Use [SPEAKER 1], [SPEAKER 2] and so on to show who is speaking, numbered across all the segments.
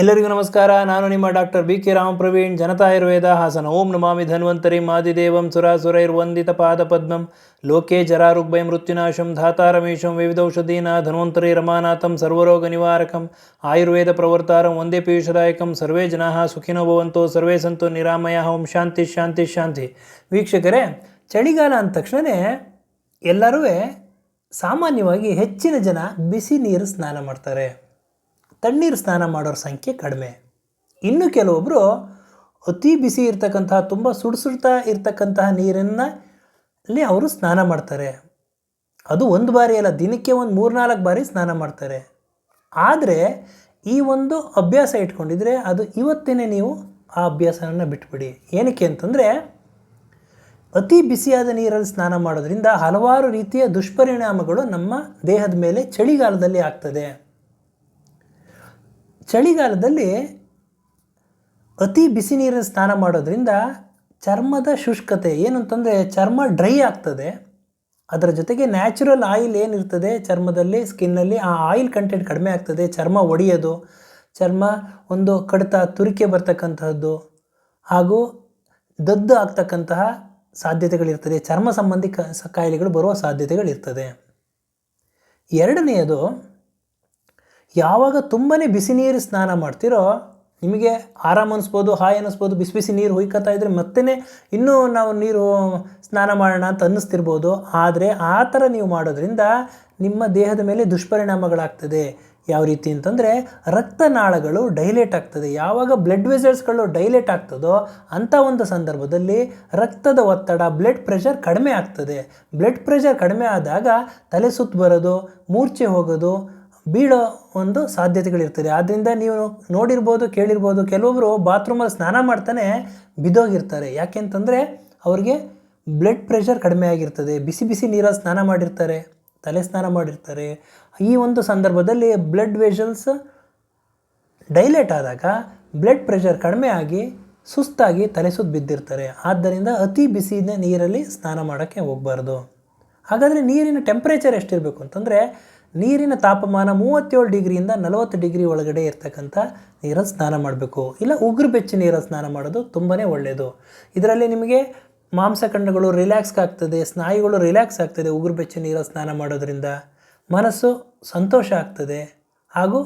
[SPEAKER 1] ಎಲ್ಲರಿಗೂ ನಮಸ್ಕಾರ. ನಾನು ನಿಮ್ಮ doctor B K Ramapraveen Janata Ayurveda, Hassan. ಓಂ ನಮಾಮಿ ಧನ್ವಂತರಿ. ಮಾದಿದೇವಂ ಸುರಾಸುರೈರ್ವಂದಿತ ಪಾದ ಪದ್ಮಂ. ಲೋಕೆ ಜರಾರುಗ್ಭಯ ಮೃತ್ಯುನಾಶಂ ಧಾತಾರಮೇಶಂ ವಿವಿಧೌಷಧೀನ ಧನ್ವಂತರಿ ರಮಾನಾಥಂ ಸರ್ವರೋಗ ನಿವಾರಕಂ. ಆಯುರ್ವೇದ ಪ್ರವರ್ತಾರಂ ಒಂದೇ ಪೀಯೂಷದಾಯಕಂ. ಸರ್ವೇ ಜನಾ ಸುಖಿನೋ ಭವಂತೋ, ಸರ್ವೇ ಸಂತು ನಿರಾಮಯ. ಓಂ ಶಾಂತಿ ಶಾಂತಿ ಶಾಂತಿ. ವೀಕ್ಷಕರೇ, ಚಳಿಗಾಲ ಅಂದ ತಕ್ಷಣವೇ ಎಲ್ಲರೂ ಸಾಮಾನ್ಯವಾಗಿ ಹೆಚ್ಚಿನ ಜನ ಬಿಸಿ ನೀರು ಸ್ನಾನ ಮಾಡ್ತಾರೆ. ತಣ್ಣೀರು ಸ್ನಾನ ಮಾಡೋರ ಸಂಖ್ಯೆ ಕಡಿಮೆ. ಇನ್ನು ಕೆಲವೊಬ್ಬರು ಅತಿ ಬಿಸಿ ಇರ್ತಕ್ಕಂತಹ ತುಂಬ ಸುಡು ಸುಡ್ತಾ ಇರ್ತಕ್ಕಂತಹ ನೀರನ್ನು ಅಲ್ಲಿ ಅವರು ಸ್ನಾನ ಮಾಡ್ತಾರೆ. ಅದು ಒಂದು ಬಾರಿ ಅಲ್ಲ, ದಿನಕ್ಕೆ ಒಂದು ಮೂರ್ನಾಲ್ಕು ಬಾರಿ ಸ್ನಾನ ಮಾಡ್ತಾರೆ. ಆದರೆ ಈ ಒಂದು ಅಭ್ಯಾಸ ಇಟ್ಕೊಂಡಿದ್ರೆ ಅದು ಇವತ್ತೇ ನೀವು ಆ ಅಭ್ಯಾಸವನ್ನು ಬಿಟ್ಬಿಡಿ. ಏನಕ್ಕೆ ಅಂತಂದರೆ, ಅತಿ ಬಿಸಿಯಾದ ನೀರಲ್ಲಿ ಸ್ನಾನ ಮಾಡೋದ್ರಿಂದ ಹಲವಾರು ರೀತಿಯ ದುಷ್ಪರಿಣಾಮಗಳು ನಮ್ಮ ದೇಹದ ಮೇಲೆ ಚಳಿಗಾಲದಲ್ಲಿ ಆಗ್ತದೆ. ಚಳಿಗಾಲದಲ್ಲಿ ಅತಿ ಬಿಸಿ ನೀರಿನ ಸ್ನಾನ ಮಾಡೋದ್ರಿಂದ ಚರ್ಮದ ಶುಷ್ಕತೆ, ಏನು ಅಂತಂದರೆ ಚರ್ಮ ಡ್ರೈ ಆಗ್ತದೆ. ಅದರ ಜೊತೆಗೆ ನ್ಯಾಚುರಲ್ ಆಯಿಲ್ ಏನಿರ್ತದೆ, ಚರ್ಮದಲ್ಲಿ, ಸ್ಕಿನ್ನಲ್ಲಿ ಆ ಆಯಿಲ್ ಕಂಟೆಂಟ್ ಕಡಿಮೆ ಆಗ್ತದೆ, ಚರ್ಮ ಒಡೆಯೋದು, ಚರ್ಮ ಒಂದು ಕಡಿತ ತುರಿಕೆ ಬರ್ತಕ್ಕಂತಹದ್ದು ಹಾಗೂ ದದ್ದು ಆಗ್ತಕ್ಕಂತಹ ಸಾಧ್ಯತೆಗಳಿರ್ತದೆ. ಚರ್ಮ ಸಂಬಂಧಿ ಕಾಯಿಲೆಗಳು ಬರುವ ಸಾಧ್ಯತೆಗಳಿರ್ತದೆ. ಎರಡನೆಯದು ಯಾವಾಗ ತುಂಬಾ ಬಿಸಿ ನೀರು ಸ್ನಾನ ಮಾಡ್ತೀರೋ, ನಿಮಗೆ ಆರಾಮ ಅನಿಸ್ಬೋದು, ಹಾಯ್ ಅನ್ನಿಸ್ಬೋದು ಬಿಸಿ ಬಿಸಿ ನೀರು ಹುಯ್ಕತ್ತಾ ಇದ್ರೆ ಮತ್ತೆ ಇನ್ನೂ ನಾವು ನೀರು ಸ್ನಾನ ಮಾಡೋಣ ಅಂತ ಅನ್ನಿಸ್ತಿರ್ಬೋದು. ಆದರೆ ಆ ಥರ ನೀವು ಮಾಡೋದ್ರಿಂದ ನಿಮ್ಮ ದೇಹದ ಮೇಲೆ ದುಷ್ಪರಿಣಾಮಗಳಾಗ್ತದೆ. ಯಾವ ರೀತಿ ಅಂತಂದರೆ ರಕ್ತನಾಳಗಳು ಡೈಲೇಟ್ ಆಗ್ತದೆ. ಯಾವಾಗ ಬ್ಲಡ್ ವೆಸಲ್ಸ್ಗಳು ಡೈಲೇಟ್ ಆಗ್ತದೋ ಅಂಥ ಒಂದು ಸಂದರ್ಭದಲ್ಲಿ ರಕ್ತದ ಒತ್ತಡ, ಬ್ಲಡ್ ಪ್ರೆಷರ್ ಕಡಿಮೆ ಆಗ್ತದೆ. ಬ್ಲಡ್ ಪ್ರೆಷರ್ ಕಡಿಮೆ ಆದಾಗ ತಲೆ ಸುತ್ತು ಬರೋದು, ಮೂರ್ಛೆ ಹೋಗೋದು ಬೀಳೋ ಒಂದು ಸಾಧ್ಯತೆಗಳಿರ್ತದೆ. ಆದ್ದರಿಂದ ನೀವು ನೋಡಿರ್ಬೋದು, ಕೇಳಿರ್ಬೋದು ಕೆಲವೊಬ್ಬರು ಬಾತ್ರೂಮಲ್ಲಿ ಸ್ನಾನ ಮಾಡ್ತಾನೆ ಬಿದ್ದೋಗಿರ್ತಾರೆ. ಯಾಕೆಂತಂದರೆ ಅವ್ರಿಗೆ ಬ್ಲಡ್ ಪ್ರೆಷರ್ ಕಡಿಮೆ ಆಗಿರ್ತದೆ. ಬಿಸಿ ಬಿಸಿ ನೀರಲ್ಲಿ ಸ್ನಾನ ಮಾಡಿರ್ತಾರೆ, ತಲೆ ಸ್ನಾನ ಮಾಡಿರ್ತಾರೆ. ಈ ಒಂದು ಸಂದರ್ಭದಲ್ಲಿ ಬ್ಲಡ್ ವೆಷಲ್ಸ್ ಡೈಲೇಟ್ ಆದಾಗ ಬ್ಲಡ್ ಪ್ರೆಷರ್ ಕಡಿಮೆ ಆಗಿ ಸುಸ್ತಾಗಿ ತಲೆ ಸುತ್ತ ಬಿದ್ದಿರ್ತಾರೆ. ಆದ್ದರಿಂದ ಅತಿ ಬಿಸಿ ನೀರಲ್ಲಿ ಸ್ನಾನ ಮಾಡೋಕ್ಕೆ ಹೋಗಬಾರ್ದು. ಹಾಗಾದರೆ ನೀರಿನ ಟೆಂಪ್ರೇಚರ್ ಎಷ್ಟಿರಬೇಕು ಅಂತಂದರೆ ನೀರಿನ ತಾಪಮಾನ ಮೂವತ್ತೇಳು ಡಿಗ್ರಿಯಿಂದ ನಲವತ್ತು ಡಿಗ್ರಿ ಒಳಗಡೆ ಇರ್ತಕ್ಕಂಥ ನೀರಲ್ಲಿ ಸ್ನಾನ ಮಾಡಬೇಕು. ಇಲ್ಲ ಉಗುರು ಬೆಚ್ಚ ನೀರಲ್ಲಿ ಸ್ನಾನ ಮಾಡೋದು ತುಂಬಾ ಒಳ್ಳೆಯದು ಇದರಲ್ಲಿ ನಿಮಗೆ ಮಾಂಸಖಂಡಗಳು ರಿಲ್ಯಾಕ್ಸ್ ಆಗ್ತದೆ, ಸ್ನಾಯುಗಳು ರಿಲ್ಯಾಕ್ಸ್ ಆಗ್ತದೆ ಉಗುರು ಬೆಚ್ಚ ನೀರಲ್ಲಿ ಸ್ನಾನ ಮಾಡೋದ್ರಿಂದ. ಮನಸ್ಸು ಸಂತೋಷ ಆಗ್ತದೆ ಹಾಗೂ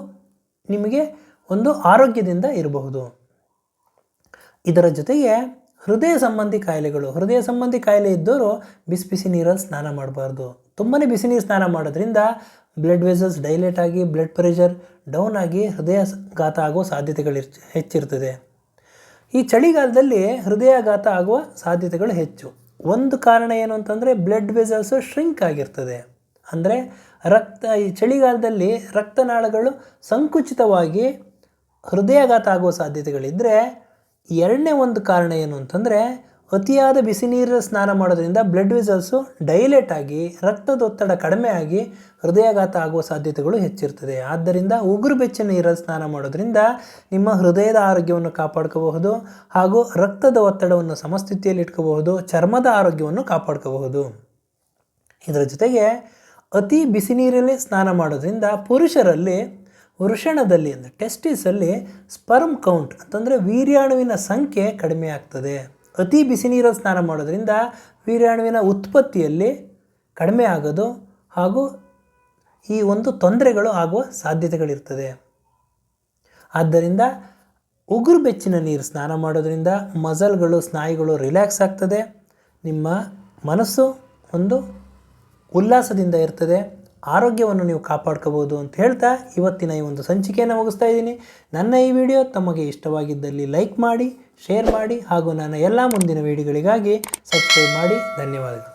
[SPEAKER 1] ನಿಮಗೆ ಒಂದು ಆರೋಗ್ಯದಿಂದ ಇರಬಹುದು. ಇದರ ಜೊತೆಗೆ ಹೃದಯ ಸಂಬಂಧಿ ಕಾಯಿಲೆಗಳು, ಹೃದಯ ಸಂಬಂಧಿ ಕಾಯಿಲೆ ಇದ್ದವರು ಬಿಸಿ ಬಿಸಿ ನೀರಲ್ಲಿ ಸ್ನಾನ ಮಾಡಬಾರ್ದು. ತುಂಬನೇ ಬಿಸಿ ನೀರು ಸ್ನಾನ ಮಾಡೋದ್ರಿಂದ ಬ್ಲಡ್ ವೆಸಲ್ಸ್ ಡೈಲೇಟ್ ಆಗಿ ಬ್ಲಡ್ ಪ್ರೆಷರ್ ಡೌನ್ ಆಗಿ ಹೃದಯಾಘಾತ ಆಗುವ ಸಾಧ್ಯತೆಗಳು ಹೆಚ್ಚಿರ್ತದೆ. ಈ ಚಳಿಗಾಲದಲ್ಲಿ ಹೃದಯಾಘಾತ ಆಗುವ ಸಾಧ್ಯತೆಗಳು ಹೆಚ್ಚು. ಒಂದು ಕಾರಣ ಏನು ಅಂತಂದರೆ ಬ್ಲಡ್ ವೆಸಲ್ಸ್ ಶ್ರಿಂಕ್ ಆಗಿರ್ತದೆ. ಅಂದರೆ ರಕ್ತ, ಈ ಚಳಿಗಾಲದಲ್ಲಿ ರಕ್ತನಾಳಗಳು ಸಂಕುಚಿತವಾಗಿ ಹೃದಯಾಘಾತ ಆಗುವ ಸಾಧ್ಯತೆಗಳಿದ್ದರೆ ಎರಡನೇ ಒಂದು ಕಾರಣ ಏನು ಅಂತಂದರೆ ಅತಿಯಾದ ಬಿಸಿ ನೀರು ಸ್ನಾನ ಮಾಡೋದ್ರಿಂದ ಬ್ಲಡ್ ವಿಸಲ್ಸು ಡೈಲೇಟ್ ಆಗಿ, ರಕ್ತದೊತ್ತಡ ಕಡಿಮೆ ಆಗಿ ಹೃದಯಾಘಾತ ಆಗುವ ಸಾಧ್ಯತೆಗಳು ಹೆಚ್ಚಿರ್ತದೆ. ಆದ್ದರಿಂದ ಉಗುರು ಬೆಚ್ಚನ ನೀರಲ್ಲಿ ಸ್ನಾನ ಮಾಡೋದ್ರಿಂದ ನಿಮ್ಮ ಹೃದಯದ ಆರೋಗ್ಯವನ್ನು ಕಾಪಾಡ್ಕೋಬಹುದು ಹಾಗೂ ರಕ್ತದ ಒತ್ತಡವನ್ನು ಸಮಸ್ಥಿತಿಯಲ್ಲಿ ಇಟ್ಕೋಬಹುದು, ಚರ್ಮದ ಆರೋಗ್ಯವನ್ನು ಕಾಪಾಡ್ಕೋಬಹುದು. ಇದರ ಜೊತೆಗೆ ಅತಿ ಬಿಸಿ ನೀರಲ್ಲಿ ಸ್ನಾನ ಮಾಡೋದ್ರಿಂದ ಪುರುಷರಲ್ಲಿ ವೃಷಣದಲ್ಲಿ ಅಂದರೆ ಟೆಸ್ಟಿಸಲ್ಲಿ ಸ್ಪರ್ಮ್ ಕೌಂಟ್ ಅಂತಂದರೆ ವೀರ್ಯಾಣುವಿನ ಸಂಖ್ಯೆ ಕಡಿಮೆ ಆಗ್ತದೆ. ಅತಿ ಬಿಸಿ ನೀರಲ್ಲಿ ಸ್ನಾನ ಮಾಡೋದರಿಂದ ವೀರ್ಯಾಣುವಿನ ಉತ್ಪತ್ತಿಯಲ್ಲಿ ಕಡಿಮೆ ಆಗೋದು ಹಾಗೂ ಈ ಒಂದು ತೊಂದರೆಗಳು ಆಗುವ ಸಾಧ್ಯತೆಗಳಿರ್ತದೆ. ಆದ್ದರಿಂದ ಉಗುರು ಬೆಚ್ಚಿನ ನೀರು ಸ್ನಾನ ಮಾಡೋದರಿಂದ ಮಸಲ್ಗಳು, ಸ್ನಾಯುಗಳು ರಿಲ್ಯಾಕ್ಸ್ ಆಗ್ತದೆ. ನಿಮ್ಮ ಮನಸ್ಸು ಒಂದು ಉಲ್ಲಾಸದಿಂದ ಇರ್ತದೆ. ಆರೋಗ್ಯವನ್ನು ನೀವು ಕಾಪಾಡ್ಕೋಬೋದು ಅಂತ ಹೇಳ್ತಾ ಇವತ್ತಿನ ಈ ಒಂದು ಸಂಚಿಕೆಯನ್ನು ಮುಗಿಸ್ತಾ ಇದ್ದೀನಿ. ನನ್ನ ಈ ವಿಡಿಯೋ ತಮಗೆ ಇಷ್ಟವಾಗಿದ್ದಲ್ಲಿ ಲೈಕ್ ಮಾಡಿ, ಶೇರ್ ಮಾಡಿ ಹಾಗೂ ನನ್ನ ಎಲ್ಲ ಮುಂದಿನ ವಿಡಿಯೋಗಳಿಗಾಗಿ ಸಬ್ಸ್ಕ್ರೈಬ್ ಮಾಡಿ. ಧನ್ಯವಾದಗಳು.